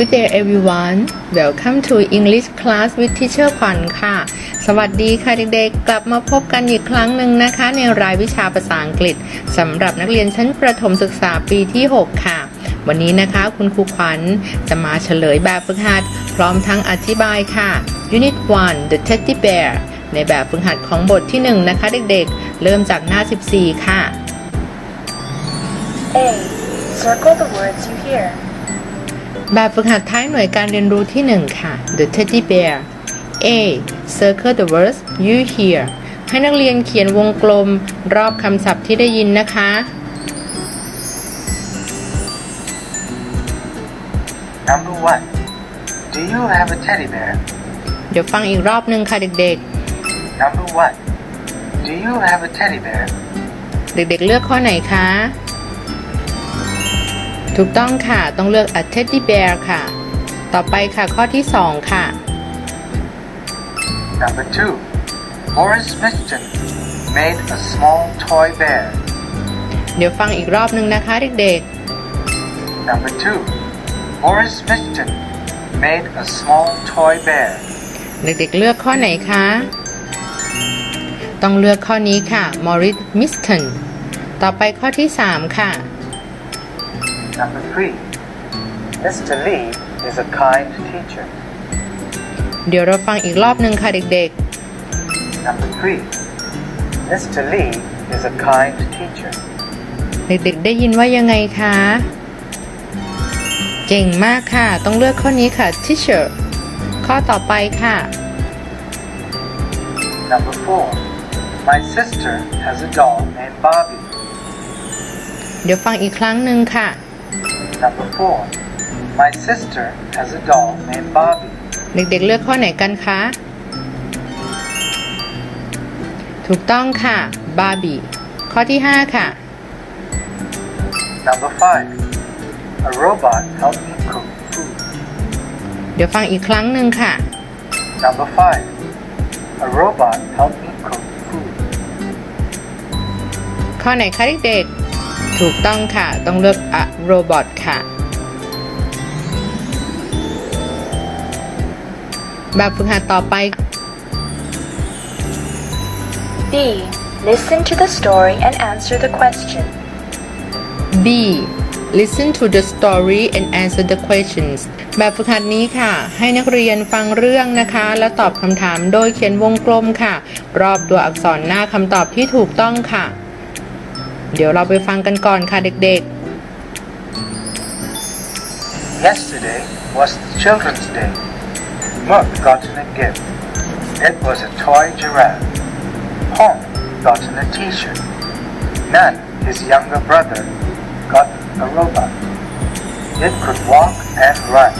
Good day everyone Welcome to English class with teacher ขวัญค่ะ สวัสดีค่ะเด็กๆ กลับมาพบกันอีกครั้งหนึ่งนะคะ ในรายวิชาภาษาอังกฤษสำหรับนักเรียนชั้นประถมศึกษาปีที่ 6 ค่ะ วันนี้นะคะคุณครูขวัญจะมาเฉลยแบบฝึกหัด พร้อมทั้งอธิบายค่ะ Unit 1 The Teddy Bear ในแบบฝึกหัดของบทที่ 1 นะคะเด็กๆ เริ่มจากหน้า 14 ค่ะ A. Circle the words you hear. แบบฝึกหัดท้ายหน่วยการเรียนรู้ที่ 1 ค่ะ The Teddy Bear A Circle the words you hear ให้นักเรียนเขียนวงกลมรอบคำศัพท์ที่ได้ยินนะคะ Number one. Do you have a teddy bear? เดี๋ยวฟังอีกรอบหนึ่งค่ะเด็ก Number one. Do you have a teddy bear? ๆเด็กๆเลือกข้อไหนคะ ถูกต้องค่ะ ต้องเลือก a teddy bear ค่ะ ต่อไปค่ะข้อที่ 2 ค่ะ Number two. Boris Miston made a small toy bear. เดี๋ยวฟังอีกรอบหนึ่งนะคะเด็ก Number two. Boris Miston made a small toy bear. ๆเด็กๆเลือกข้อไหนคะ ต้องเลือกข้อนี้ค่ะ Morris Miston ต่อไปข้อที่ 3 ค่ะ Number three. Mr. Lee is a kind teacher. เดี๋ยวเราฟังอีกรอบหนึ่งค่ะเด็ก Number three. Mr. Lee is a kind teacher. ๆ เด็กๆ ได้ยินว่ายังไงคะ เก่งมากค่ะ ต้องเลือกข้อนี้ค่ะ teacher ข้อต่อไปค่ะ Number four. My sister has a doll named Bobby. เดี๋ยวฟังอีกครั้งหนึ่งค่ะ Number four. My sister has a doll named Bobby. เด็กๆเลือกข้อไหนกันคะ ถูกต้องค่ะบาร์บี้ข้อที่ 5 ค่ะ Number five. A robot helped me cook food. เดี๋ยวฟังอีกครั้งหนึ่งค่ะ Number five. A robot helped me cook food. ข้อไหนคะเด็กๆ ถูกต้องค่ะ ต้องเลือก a robot ค่ะ แบบฝึกหัดต่อไป B. Listen to the story and answer the question. B listen to the story and answer the questions แบบฝึกหัดนี้ค่ะ ให้นักเรียนฟังเรื่องนะคะ แล้วตอบคำถามโดยเขียนวงกลมค่ะ รอบตัวอักษรหน้าคำตอบที่ถูกต้องค่ะ เดี๋ยวเราไปฟังกันก่อนค่ะเด็ก Yesterday was Children's Day. Murk got a gift. It was a toy giraffe. Hong got a t-shirt. Nan, his younger brother, got a robot. It could walk and run.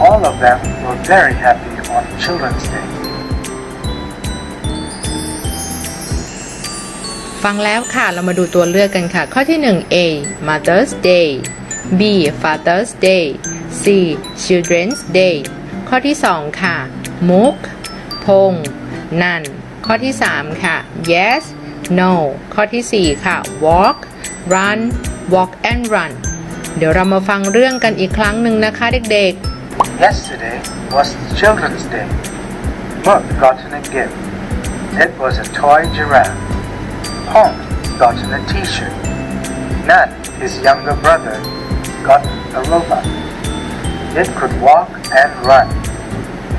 All of them were very happy on Children's Day. ฟังแล้วค่ะ เรามาดูตัวเลือกกันค่ะ ข้อที่ 1 A Mother's Day B Father's Day C Children's Day ข้อที่ 2 ค่ะ มุก พง นัน ข้อที่ 3 ค่ะ Yes No ข้อที่ 4 ค่ะ Walk Run Walk and Run เดี๋ยวเรามาฟังเรื่องกันอีกครั้งหนึ่งนะคะเด็กๆ Yesterday was Children's Day. Murk got a gift. It was a toy giraffe. Hong gotten a t-shirt. Nan, his younger brother, got a robot. It could walk and run.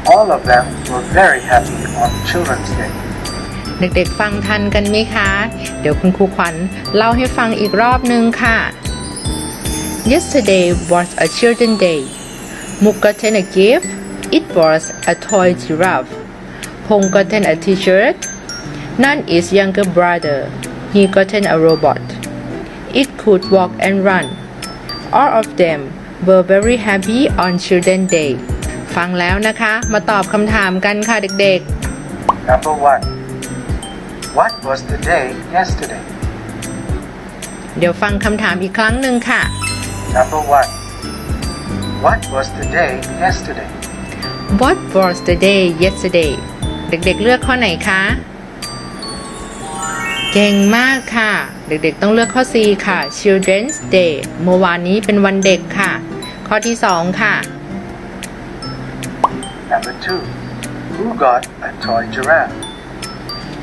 All of them were very happy on Children's Day. เด็กๆฟังทันกันไหมคะ เดี๋ยวคุณครูขวัญเล่าให้ฟังอีกรอบหนึ่งค่ะ Yesterday was a children's day. Mook got a gift. It was a toy giraffe. Pong got a t-shirt. Nan is younger brother. He got a robot. It could walk and run. All of them were very happy on Children's Day. ฟังแล้วนะคะ มาตอบคำถามกันค่ะเด็ก Number one. What was the day yesterday? ๆ เดี๋ยวฟังคำถามอีกครั้งหนึ่งค่ะ Number one. What was the day yesterday? What was the day yesterday เด็กๆ เลือกข้อไหนคะ เก่งมากค่ะ เด็กๆต้องเลือกข้อ C ค่ะ Children's Day เมื่อวานนี้เป็นวันเด็กค่ะ ข้อที่ 2 ค่ะ Number 2. Who got a toy giraffe?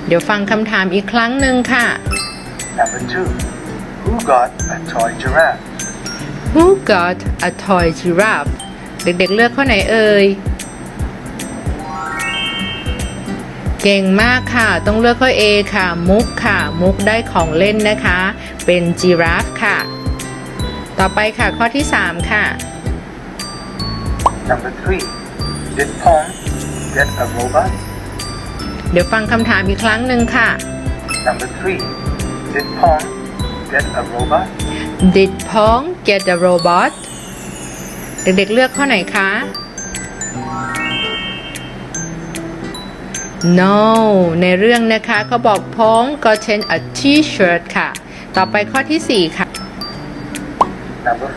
เดี๋ยวฟังคำถามอีกครั้งหนึ่งค่ะ Number 2. Who got a toy giraffe? Who got a toy giraffe เด็กๆเลือกข้อไหนเอ่ย เก่งมากค่ะ ต้องเลือกข้อ A ค่ะ มุกค่ะ มุกได้ของเล่นนะคะ เป็นจีราฟค่ะ ต่อไปค่ะข้อที่ 3 ค่ะ Number 3. Did Pong get a robot? เดี๋ยวฟังคำถามอีกครั้งหนึ่งค่ะ Number 3. Did Pong get a robot? Did Pong get a robot เด็กๆเลือกข้อไหนคะ No ในเรื่องนะคะเขาบอก Pong gotten a t-shirt ค่ะ ต่อไปข้อที่ 4 ค่ะ Number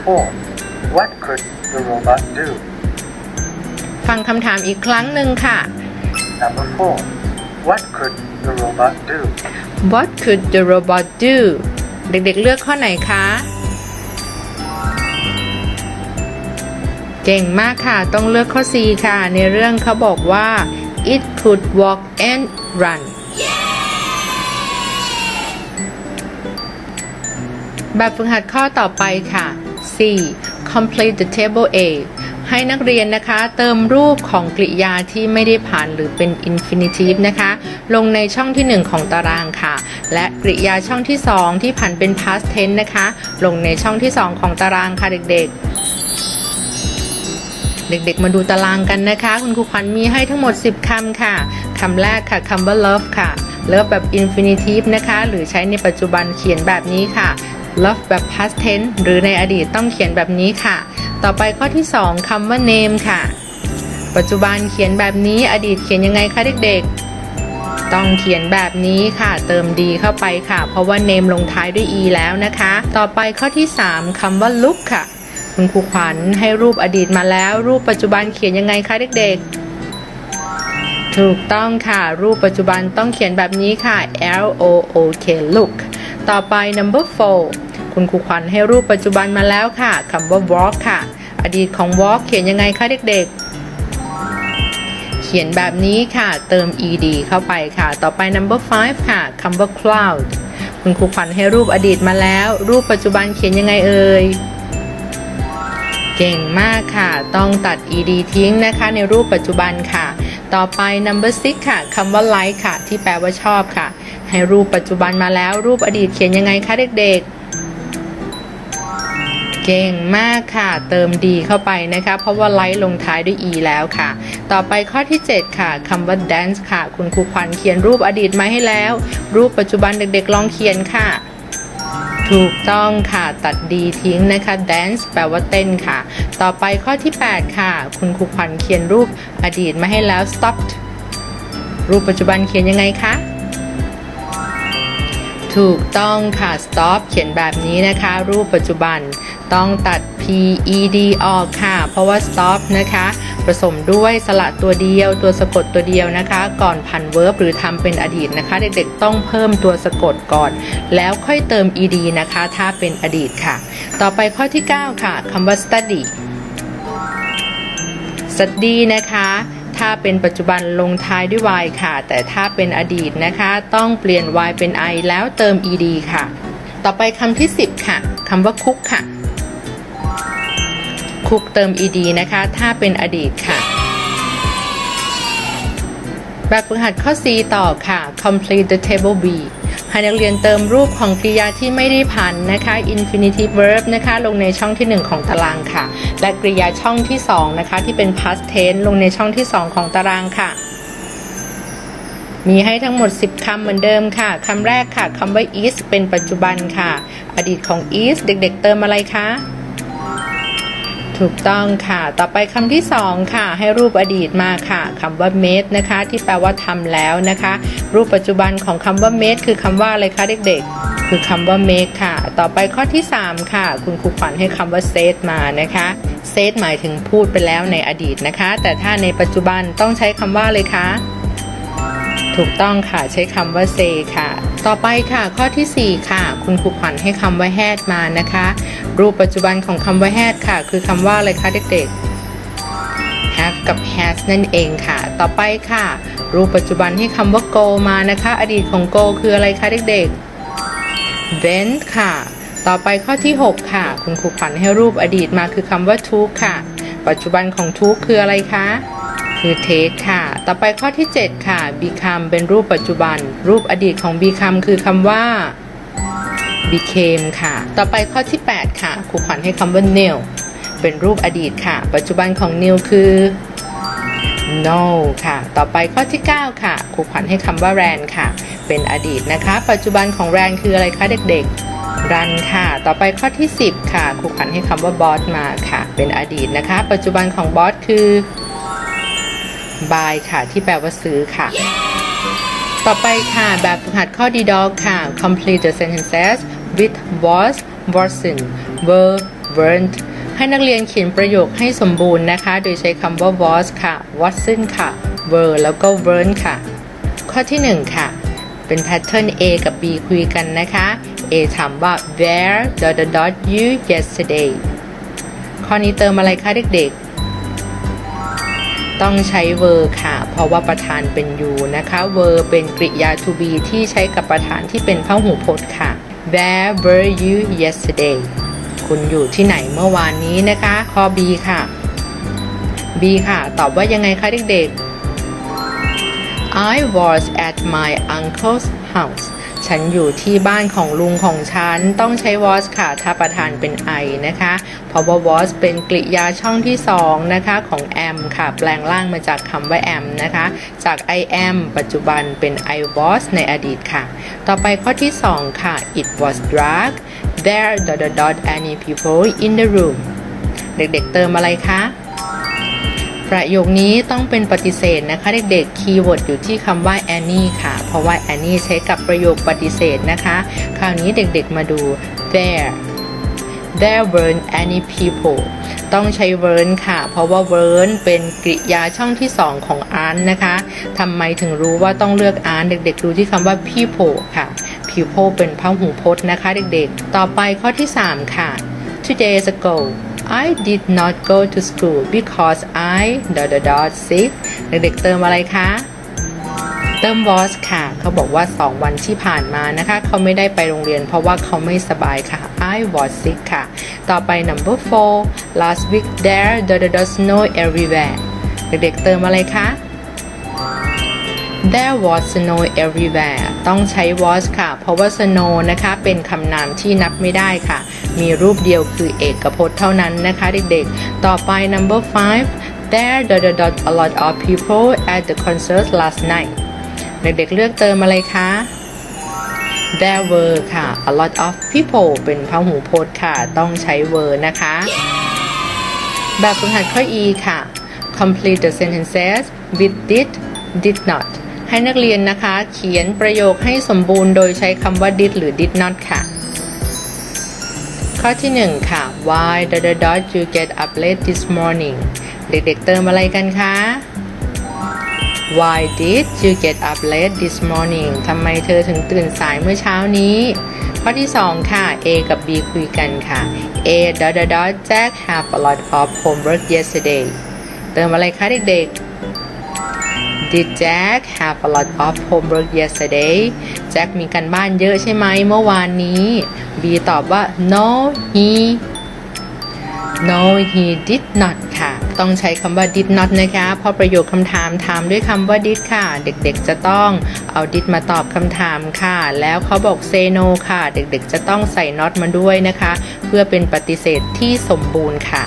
4. What could the robot do? ฟังคำถามอีกครั้งหนึ่งค่ะ Number 4. What could the robot do? What could the robot do เด็กๆเลือกข้อไหนคะ เก่งมากค่ะ ต้องเลือกข้อ C ค่ะ ในเรื่องเขาบอกว่า it could walk and run แบบฝึกหัดข้อต่อไปค่ะ C complete the table A ให้นักเรียนนะคะ เติมรูปของกริยาที่ไม่ได้ผ่านหรือเป็น infinitive นะคะ ลงในช่องที่ 1 ของตารางค่ะ และกริยาช่องที่ 2 ที่ผ่านเป็น past tense นะคะ ลงในช่องที่ 2 ของตารางค่ะเด็กๆ เด็กๆ มาดูตารางกันนะคะ คุณครูขวัญมีให้ทั้งหมด 10คำค่ะคำแรกค่ะคำว่า love ค่ะ love แบบ infinitive นะคะ หรือใช้ในปัจจุบันเขียนแบบนี้ค่ะ love แบบ past tense หรือในอดีตต้องเขียนแบบนี้ค่ะ ต่อไปข้อที่ 2คำว่า name ค่ะ ปัจจุบันเขียนแบบนี้ อดีตเขียนยังไงคะเด็กๆต้องเขียนแบบนี้ค่ะ เติมดีเข้าไปค่ะ เพราะว่า name ลงท้ายด้วย e แล้วนะคะ ต่อไปข้อที่ 3คำว่า look ค่ะ คุณครูขวัญให้รูปอดีตมาแล้ว รูปปัจจุบันเขียนยังไงคะเด็กๆ ถูกต้องค่ะ รูปปัจจุบันต้องเขียนแบบนี้ค่ะ L O O K look ต่อไป number four คุณครูขวัญให้รูปปัจจุบันมาแล้วค่ะคำว่า walk ค่ะ อดีตของ walk เขียนยังไงคะเด็กๆ เขียนแบบนี้ค่ะ เติม ed เข้าไปค่ะ ต่อไป number five ค่ะคำว่า cloud คุณครูขวัญให้รูปอดีตมาแล้ว รูปปัจจุบันเขียนยังไงเอ่ย เก่งมากค่ะ ต้องตัด ed ทิ้งนะคะในรูปปัจจุบันค่ะ ต่อไป number six ค่ะคำว่า like ค่ะ ที่แปลว่าชอบค่ะ ให้รูปปัจจุบันมาแล้วรูปอดีตเขียนยังไงคะเด็กๆ เก่งมากค่ะ เติมดีเข้าไปนะคะ เพราะว่า like ลงท้ายด้วย e แล้วค่ะ ต่อไปข้อที่ 7 ค่ะคำว่า dance ค่ะ คุณครูขวัญเขียนรูปอดีตมาให้แล้ว รูปปัจจุบันเด็กๆ ลองเขียนค่ะ ถูกต้องค่ะตัดดีทิ้งนะคะ dance แปลว่าเต้นค่ะ ต่อไปข้อที่ 8 ค่ะ คุณครูขวัญเขียนรูปอดีตมาให้แล้ว stopped รูปปัจจุบันเขียนยังไงคะถูกต้องค่ะ stop เขียนแบบนี้นะคะ รูปปัจจุบัน ต้องตัด ped ออกค่ะ เพราะว่า stop นะคะ ผสมด้วยสระตัวเดียว ตัวสะกดตัวเดียวนะคะ ก่อนพัน verb หรือทำเป็นอดีตนะคะ เด็กๆต้องเพิ่มตัวสะกดก่อน แล้วค่อยเติม ed นะคะ ถ้าเป็นอดีตค่ะ ต่อไปข้อที่ 9 ค่ะคำว่า study study นะคะถ้าเป็นปัจจุบันลงท้ายด้วย y ค่ะ แต่ถ้าเป็นอดีตนะคะ ต้องเปลี่ยน y เป็น i แล้วเติม ed ค่ะ ต่อไปคำที่ 10 ค่ะคำว่าคุกค่ะ คุกเติม ed นะคะ ถ้าเป็นอดีตค่ะ แบบฝึกหัดข้อ C ต่อค่ะ complete the table B ให้นักเรียนเติมรูปของกริยาที่ไม่ได้ผันนะคะ infinitive verb นะคะ ลงในช่องที่ 1 ของตารางค่ะ และกริยาช่องที่ 2 นะคะ ที่เป็น past tense ลงในช่องที่ 2 ของตารางค่ะ มีให้ทั้งหมด 10 คำเหมือนเดิมค่ะ คำแรกค่ะ คำว่า is เป็นปัจจุบันค่ะ อดีตของ is เด็กๆเติมอะไรคะ ถูกต้องค่ะ ต่อไปคำที่2ค่ะ ให้รูปอดีตมาค่ะคำว่า made นะคะ ที่แปลว่าทำแล้วนะคะ รูปปัจจุบันของคำว่า made คือคำว่าอะไรคะเด็กๆ คือคำว่า make ค่ะ ต่อไปข้อที่ 3 ค่ะ คุณครูขวัญให้คำว่า said มานะคะ said หมายถึงพูดไปแล้วในอดีตนะคะ แต่ถ้าในปัจจุบันต้องใช้คำว่าอะไรคะ ถูกต้องค่ะใช้คำว่า say ค่ะ ต่อไปค่ะ ข้อทีสี่ 4 ค่ะ คุณครูขวัญให้คำว่า had มานะคะ รูปปัจจุบันของคำว่า had ค่ะ คือคำว่าอะไรคะเด็กๆ have กับ has นั่นเองค่ะ ต่อไปค่ะ รูปปัจจุบันให้คำว่า go มานะคะ อดีตของ go คืออะไรคะเด็กๆ went ค่ะ ต่อไปข้อที่ 6 ค่ะ คุณครูขวัญให้รูปอดีตมาคือคำว่า took ค่ะ ปัจจุบันของ took คืออะไรคะ คือ take ค่ะ ต่อไปข้อที่ 7 ค่ะ become เป็นรูปปัจจุบัน รูปอดีตของ become คือคำว่า became ค่ะ ต่อไปข้อที่ 8 ค่ะครูขวัญให้คำว่า new เป็นรูปอดีตค่ะ ปัจจุบันของ new คือ no ค่ะ ต่อไปข้อที่ 9 ค่ะครูขวัญให้คำว่า ran ค่ะ เป็นอดีตนะคะ ปัจจุบันของ ran คืออะไรคะเด็กๆ run ค่ะ ต่อไปข้อที่ 10 ค่ะครูขวัญให้คำว่า bought มาค่ะ เป็นอดีตนะคะ ปัจจุบันของ bought คือ buy ค่ะ ที่แปลว่าซื้อค่ะ ต่อไปค่ะแบบฝึกหัดข้อดีดอกค่ะ complete the sentences with was wasn't were weren't ให้นักเรียนเขียนประโยคให้สมบูรณ์นะคะ โดยใช้คำว่า was ค่ะ wasn't ค่ะ were แล้วก็ weren't ค่ะ ข้อที่ 1 ค่ะ เป็นแพทเทิร์น A กับ B คุยกันนะคะ A ถามว่า where dot dot dot you yesterday ข้อนี้เติมอะไรคะเด็กๆ ต้องใช้ were ค่ะ เพราะว่าประธานเป็น you นะคะ were เป็นกริยา to be ที่ใช้กับประธานที่เป็นพหูพจน์ค่ะ Where were you yesterday คุณอยู่ที่ไหนเมื่อวานนี้นะคะ ข้อ B ค่ะ B ค่ะ ตอบว่ายังไงคะเด็กๆ I was at my uncle's house ฉันอยู่ที่บ้านของลุงของฉัน ต้องใช้ was ค่ะ ถ้าประธานเป็น I นะคะ เพราะว่า was เป็นกริยาช่องที่2นะคะของ am ค่ะ แปลงร่างมาจากคำว่า am นะคะ จาก I am ปัจจุบันเป็น I was ในอดีตค่ะ ต่อไปข้อที่2ค่ะ it was dark there dot dot dot any people in the room เด็กๆเติมอะไรคะ ประโยคนี้ต้องเป็นปฏิเสธนะคะเด็กๆ คีย์เวิร์ดอยู่ที่คำว่า Annie ค่ะ เพราะว่า Annie ใช้กับประโยคปฏิเสธนะคะ คราวนี้เด็กๆมาดู there there weren't any people ต้องใช้ weren't ค่ะ เพราะว่า weren't เป็นกริยาช่องที่ 2 ของ aren't นะคะทำไมถึงรู้ว่าต้องเลือก aren't เด็กๆ ดูที่คำว่า people ค่ะ people เป็นพหูพจน์นะคะ เด็กๆ ต่อไปข้อที่ 3 ค่ะ two days ago I did not go to school because I dot dot dot sick เด็กๆเติมอะไรคะ เติม was ค่ะ เขาบอกว่า 2 วันที่ผ่านมานะคะ เขาไม่ได้ไปโรงเรียนเพราะว่าเขาไม่สบายค่ะ I was sick ค่ะ ต่อไป number four last week there dot dot dot snow everywhere เด็กๆเติมอะไรคะ There was snow everywhere ต้องใช้ was ค่ะ เพราะว่า snow นะคะเป็นคำนามที่นับไม่ได้ค่ะ มีรูปเดียวคือเอกพจน์เท่านั้นนะคะเด็กๆ ต่อไป number five there dot dot dot a lot of people at the concert last night เด็กๆเลือกเติมอะไรคะ There were ค่ะ a lot of people เป็นพหูพจน์ค่ะ ต้องใช้ were นะคะ แบบฝึกหัดข้อ E ค่ะ complete the sentences with did did not ให้นักเรียนนะคะ เขียนประโยคให้สมบูรณ์โดยใช้คำว่า did หรือ did not ค่ะ ข้อที่ 1 ค่ะ why dot dot dot you get up late this morning เด็กๆเติมอะไรกันคะ Why did you get up late this morning ทำไมเธอถึงตื่นสายเมื่อเช้านี้ ข้อที่ 2 ค่ะ A กับ B คุยกันค่ะ A dot dot dot Jack have a lot of homework yesterday เติมอะไรคะเด็กๆ Did Jack have a lot of homework yesterday แจ็คมีกันบ้านเยอะใช่ไหมเมื่อวานนี้ B ตอบว่า No he No he did not ค่ะ ต้องใช้คำว่า did not นะคะ เพราะประโยคคำถามถามด้วยคำว่า did ค่ะ เด็กๆจะต้องเอา did มาตอบคำถามค่ะ แล้วเขาบอก say no ค่ะ เด็กๆจะต้องใส่ not มาด้วยนะคะ เพื่อเป็นปฏิเสธที่สมบูรณ์ค่ะ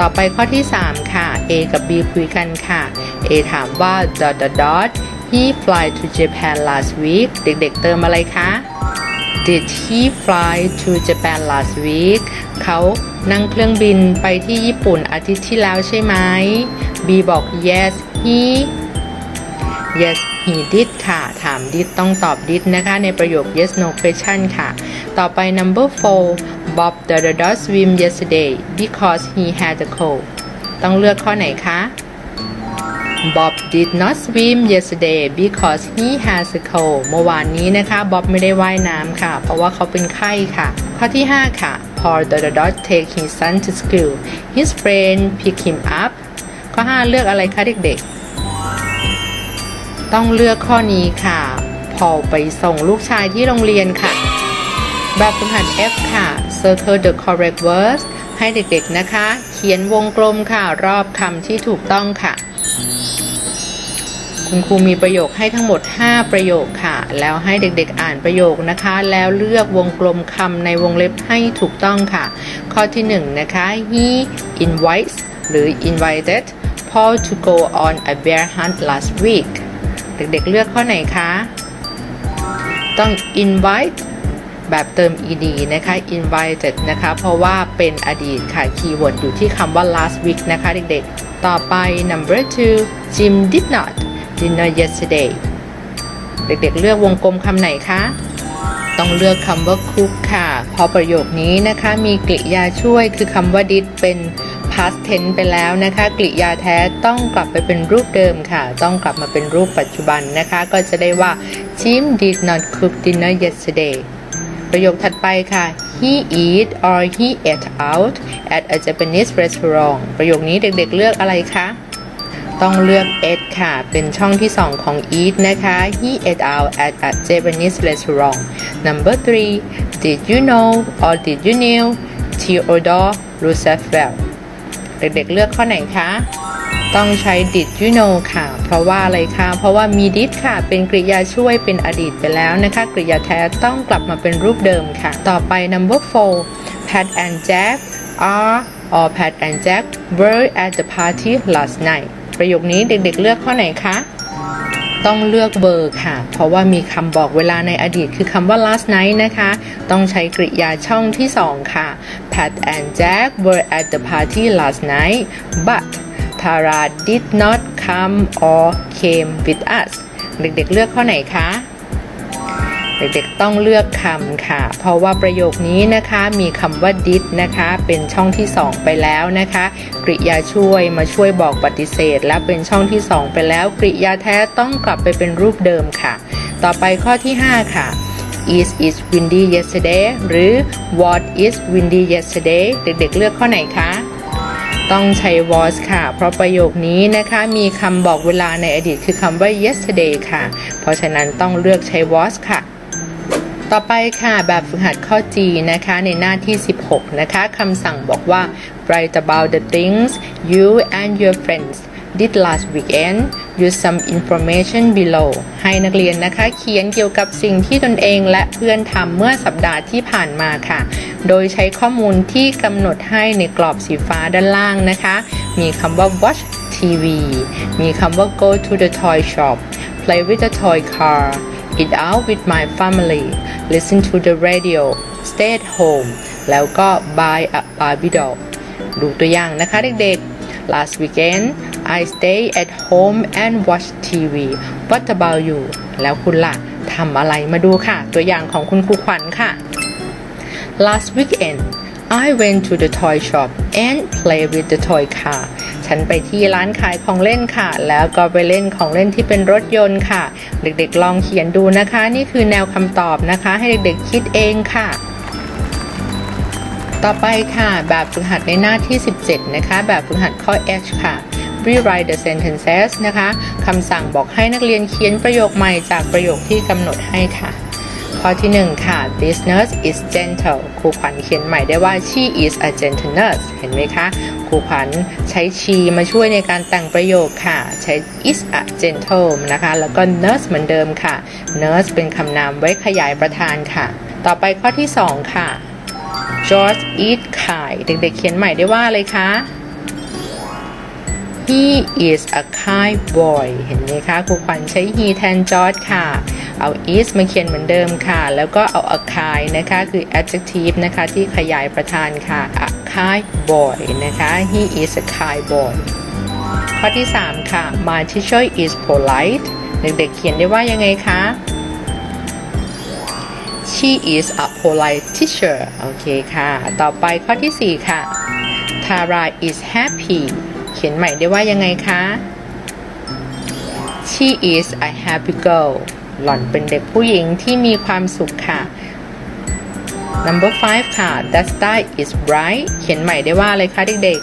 ต่อไปข้อที่ 3 ค่ะ A กับ B คุยกันค่ะ A ถามว่า dot dot dot he fly to Japan last week เด็กๆเติมอะไรคะ Did he fly to Japan last week เขานั่งเครื่องบินไปที่ญี่ปุ่นอาทิตย์ที่แล้วใช่ไหม B บอก yes he yes he did ค่ะ ถาม did ต้องตอบ did นะคะ ในประโยค yes no question ค่ะ ต่อไป number four Bob dot dot dot swim yesterday because he had a cold ต้องเลือกข้อไหนคะ Bob did not swim yesterday because he has a cold เมื่อวานนี้นะคะบ๊อบไม่ได้ว่ายน้ำค่ะ เพราะว่าเขาเป็นไข้ค่ะ ข้อที่ 5 ค่ะ Paul dot dot dot take his son to school his friend pick him up ข้อ 5 เลือกอะไรคะเด็กๆ ต้องเลือกข้อนี้ค่ะพอไปส่งลูกชายที่โรงเรียนค่ะ แบบฝึกหัด F ค่ะ circle the correct words ให้เด็กๆนะคะ เขียนวงกลมค่ะ รอบคำที่ถูกต้องค่ะ คุณครูมีประโยคให้ทั้งหมด 5 ประโยคค่ะ แล้วให้เด็กๆอ่านประโยคนะคะ แล้วเลือกวงกลมคำในวงเล็บให้ถูกต้องค่ะ ข้อที่ 1 นะคะ he invites หรือ invited Paul to go on a bear hunt last week เด็กๆเลือกข้อไหนคะ ต้อง invite แบบเติม ed นะคะ invited นะคะ เพราะว่าเป็นอดีตค่ะ คีย์เวิร์ดอยู่ที่คำว่า last week นะคะเด็กๆ ต่อไป number two Jim did not dinner yesterday เด็กๆ เลือกวงกลมคำไหนคะ ต้องเลือกคำว่า cook ค่ะเพราะประโยคนี้นะคะมีกริยาช่วยคือคำว่า did เป็น past tense ไปแล้วนะคะ กริยาแท้ต้องกลับไปเป็นรูปเดิมค่ะ ต้องกลับมาเป็นรูปปัจจุบันนะคะ ก็จะได้ว่า Jim did not cook dinner yesterday ประโยคถัดไปค่ะ he eat or he ate out at a Japanese restaurant ประโยคนี้เด็กๆเลือกอะไรคะ ต้องเลือก ate ค่ะ เป็นช่องที่ 2 ของ eat นะคะ he ate out at a Japanese restaurant number three did you know or did you knew Theodore Roosevelt เด็กๆเลือกข้อไหนคะ ต้องใช้ did you know ค่ะ เพราะว่าอะไรคะ เพราะว่ามี did ค่ะ เป็นกริยาช่วยเป็นอดีตไปแล้วนะคะ กริยาแท้ต้องกลับมาเป็นรูปเดิมค่ะ ต่อไป number four Pat and Jack are or Pat and Jack were at the party last night ประโยคนี้เด็กๆเลือกข้อไหนคะ ต้องเลือกเบอร์ค่ะ เพราะว่ามีคำบอกเวลาในอดีตคือคำว่า last night นะคะ ต้องใช้กริยาช่องที่ 2 ค่ะ Pat and Jack were at the party last night but Tara did not come or came with us เด็กๆเลือกข้อไหนคะ เด็กๆต้องเลือกคำค่ะ เพราะว่าประโยคนี้นะคะมีคำว่า did นะคะ เป็นช่องที่ 2 ไปแล้วนะคะ กริยาช่วยมาช่วยบอกปฏิเสธ และเป็นช่องที่ 2 ไปแล้ว กริยาแท้ต้องกลับไปเป็นรูปเดิมค่ะ ต่อไปข้อที่ 5 ค่ะ is is windy yesterday หรือ what is windy yesterday เด็กๆเลือกข้อไหนคะ ต้องใช้ was ค่ะ เพราะประโยคนี้นะคะมีคำบอกเวลาในอดีตคือคำว่า yesterday ค่ะ เพราะฉะนั้นต้องเลือกใช้ was ค่ะ ต่อไปค่ะแบบฝึกหัดข้อ G นะคะในหน้าที่ 16 นะคะคำสั่งบอกว่า write about the things you and your friends did last weekend use some information below ให้นักเรียนนะคะ เขียนเกี่ยวกับสิ่งที่ตนเองและเพื่อนทำเมื่อสัปดาห์ที่ผ่านมาค่ะ โดยใช้ข้อมูลที่กำหนดให้ในกรอบสีฟ้าด้านล่างนะคะ มีคำว่า watch TV มีคำว่า go to the toy shop play with the toy car eat out with my family listen to the radio stay at home แล้วก็ buy a Barbie doll ดูตัวอย่างนะคะเด็กๆ last weekend I stay at home and watch TV what about you แล้วคุณล่ะทำอะไรมาดูค่ะ ตัวอย่างของคุณครูขวัญค่ะ Last weekend I went to the toy shop and play with the toy car ฉันไปที่ร้านขายของเล่นค่ะ แล้วก็ไปเล่นของเล่นที่เป็นรถยนต์ค่ะ เด็กๆลองเขียนดูนะคะ นี่คือแนวคำตอบนะคะ ให้เด็กๆคิดเองค่ะ ต่อไปค่ะ แบบฝึกหัดในหน้าที่ 17 นะคะ แบบฝึกหัดข้อ H ค่ะ rewrite the sentences นะคะคำสั่งบอกให้นักเรียนเขียนประโยคใหม่จากประโยคที่กำหนดให้ค่ะ ข้อที่ 1 ค่ะ this nurse is gentle ครูขวัญเขียนใหม่ได้ว่า she is a gentle nurse เห็นไหมคะครูขวัญใช้ she มาช่วยในการแต่งประโยคค่ะ ใช้ is a gentle นะคะ แล้วก็ nurse เหมือนเดิมค่ะ nurse เป็นคำนามไว้ขยายประธานค่ะ ต่อไปข้อที่ 2 ค่ะ George eat ไข่เด็กๆเขียนใหม่ได้ว่าอะไรคะ He is a kind boy เห็นไหมคะครูขวัญใช้ he แทน George ค่ะ เอา is มาเขียนเหมือนเดิมค่ะ แล้วก็เอา a kind นะคะคือ adjective นะคะที่ขยายประธานค่ะ a kind boy นะคะ he is a kind boy ข้อที่ 3 ค่ะ my teacher is polite เด็กๆเขียนได้ว่ายังไงคะ She is a polite teacher โอเคค่ะ ต่อไปข้อที่ 4 ค่ะ Tara is happy เขียนใหม่ได้ว่ายังไงคะ She is a happy girl หล่อนเป็นเด็กผู้หญิงที่มีความสุขค่ะ Number 5ค่ะ That sky is bright เขียนใหม่ได้ว่าอะไรคะเด็ก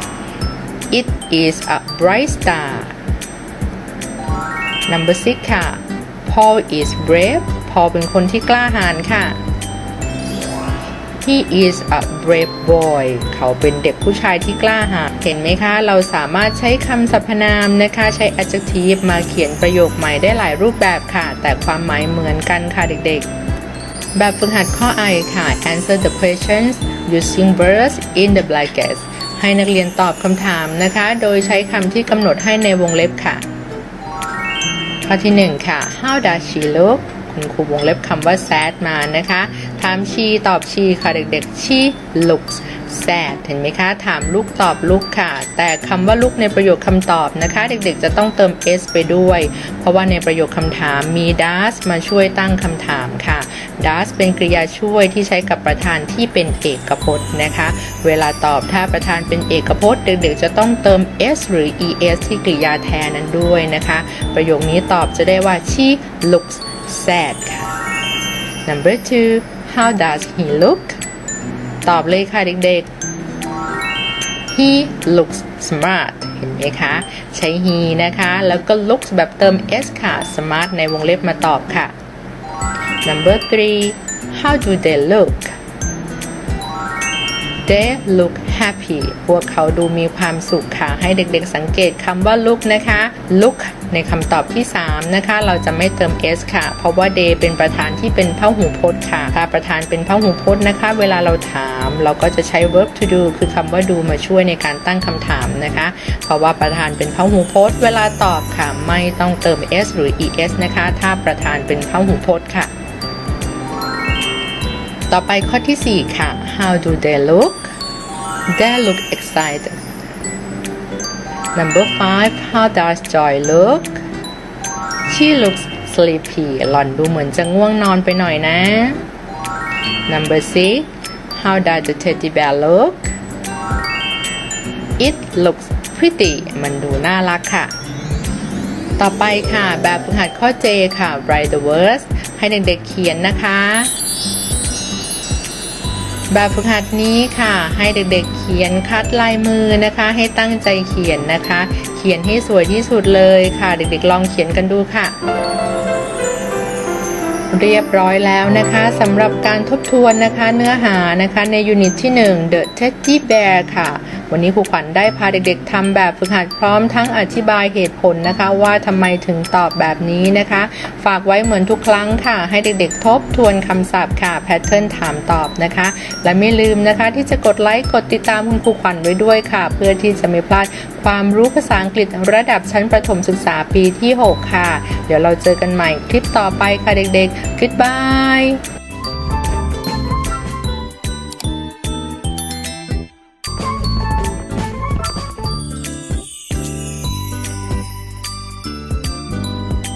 ๆ It is a bright star Number six ค่ะ Paul is brave Paul เป็นคนที่กล้าหาญค่ะ He is a brave boy เขาเป็นเด็กผู้ชายที่กล้าหาญเห็นไหมคะ เราสามารถใช้คำสรรพนามนะคะ ใช้ adjective มาเขียนประโยคใหม่ได้หลายรูปแบบค่ะ แต่ความหมายเหมือนกันค่ะเด็กๆ แบบฝึกหัดข้อ I ค่ะ answer the questions using verbs in the brackets ให้นักเรียนตอบคำถามนะคะ โดยใช้คำที่กำหนดให้ในวงเล็บค่ะ ข้อที่ 1 ค่ะ how does she look คุณครูวงเล็บคำว่า sad มานะคะถาม she ตอบ she ค่ะเด็กๆ she looks sad เห็นไหมคะ ถามลูกตอบลูกค่ะ แต่คำว่าลูกในประโยคคำตอบนะคะ เด็กๆ จะต้องเติม s ไปด้วย เพราะว่าในประโยคคำถามมี does มาช่วยตั้งคำถามค่ะ does เป็นกริยาช่วยที่ใช้กับประธานที่เป็นเอกพจน์นะคะ เวลาตอบถ้าประธานเป็นเอกพจน์ เด็กๆ จะต้องเติม s หรือ es ที่กริยาแทนนั้นด้วยนะคะ ประโยคนี้ตอบจะได้ว่า she looks sad ค่ะ number two how does he look ตอบเลยค่ะเด็กๆ he looks smart เห็นไหมคะ ใช้ he นะคะ แล้วก็ looks แบบเติม s ค่ะ smart ในวงเล็บมาตอบค่ะ number three how do they look they look happy พวกเขาดูมีความสุขค่ะ ให้เด็กๆสังเกตคำว่า look นะคะ look ในคำตอบที่ 3 นะคะ เราจะไม่เติม s ค่ะ เพราะว่า they เป็นประธานที่เป็นพหูพจน์ค่ะ ถ้าประธานเป็นพหูพจน์นะคะ เวลาเราถาม เราก็จะใช้ verb to do คือคำว่า do มาช่วยในการตั้งคำถามนะคะ เพราะว่าประธานเป็นพหูพจน์ เวลาตอบค่ะ ไม่ต้องเติม s หรือ es นะคะ ถ้าประธานเป็นพหูพจน์ค่ะ ต่อไปข้อที่ 4 ค่ะ how do they look they look excited number five how does joy look she looks sleepy หล่อนดูเหมือนจะง่วงนอนไปหน่อยนะ number six how does the teddy bear look it looks pretty มันดูน่ารักค่ะ ต่อไปค่ะ แบบฝึกหัดข้อ J ค่ะ write the words ให้เด็กๆเขียนนะคะ แบบฝึกหัดนี้ค่ะ ให้เด็กๆเขียนคัดลายมือนะคะ ให้ตั้งใจเขียนนะคะ เขียนให้สวยที่สุดเลยค่ะ เด็กๆลองเขียนกันดูค่ะ เรียบร้อยแล้วนะคะสำหรับการทบทวนนะคะเนื้อหานะคะในยูนิตที่ 1 The Teddy Bear ค่ะ วันนี้ครูขวัญได้พาเด็กๆทำแบบฝึกหัดพร้อมทั้งอธิบายเหตุผลนะคะ ว่าทำไมถึงตอบแบบนี้นะคะ ฝากไว้เหมือนทุกครั้งค่ะ ให้เด็กๆทบทวนคำศัพท์ค่ะแพทเทิร์นถามตอบนะคะ และไม่ลืมนะคะที่จะกดไลค์กดติดตามคุณครูขวัญไว้ด้วยค่ะ เพื่อที่จะไม่พลาดความรู้ภาษาอังกฤษระดับชั้นประถมศึกษาปีที่ 6 ค่ะ เดี๋ยวเราเจอกันใหม่คลิปต่อไปค่ะเด็กๆ goodbye